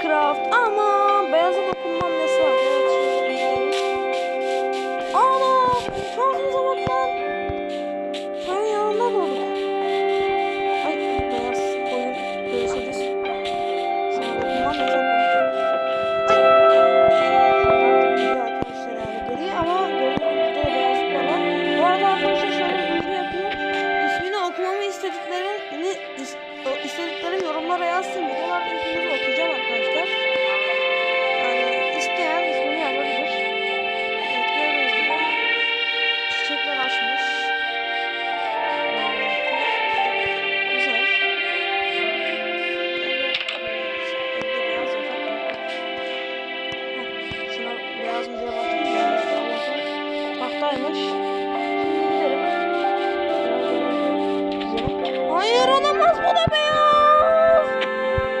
Minecraft. Ama beyaza dokunmam yasak. Evet Ama şansımıza bak lan. gerçekler açmış. Güzel. Şuna beyaz mıcıya baktım. Tahtaymış.